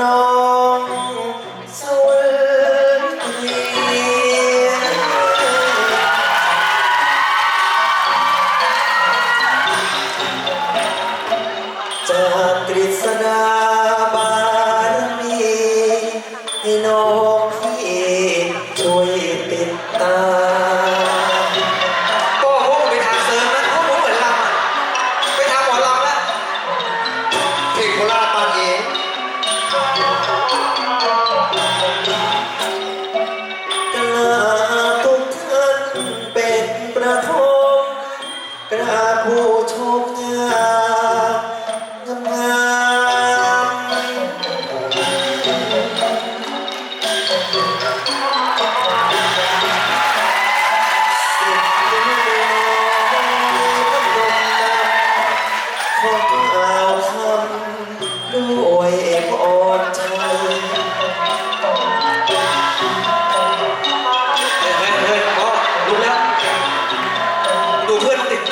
นองสวยเกียรจากกฤษณาบารมีใน อยอ่อนใจเฮ้ยเฮ้ยพ่อลุกแล้ว ดูเพื่อนติด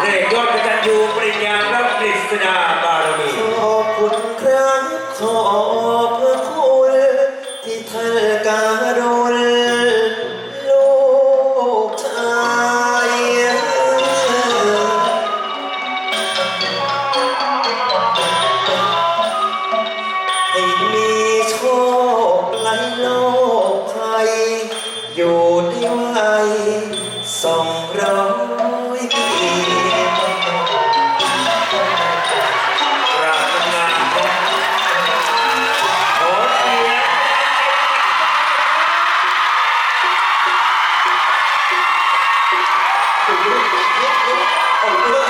เรียกยอดกระตันยูปริญญารับปริศนาบารมี ขอบคุณครับขอบ Oh, look.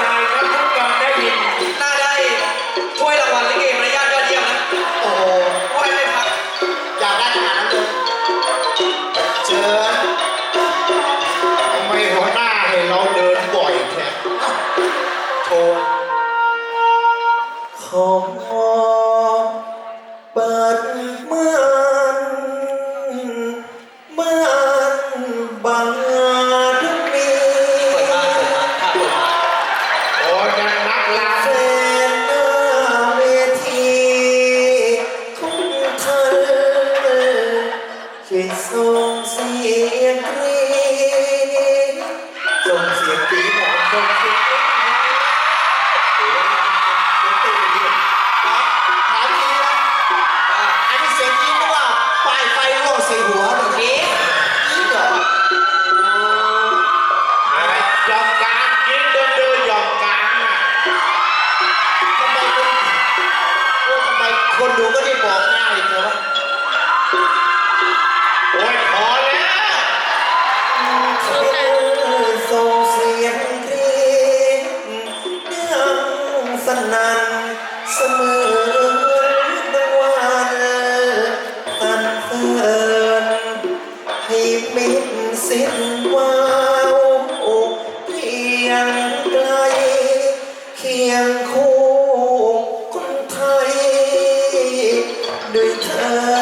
Jesús siempre. day time.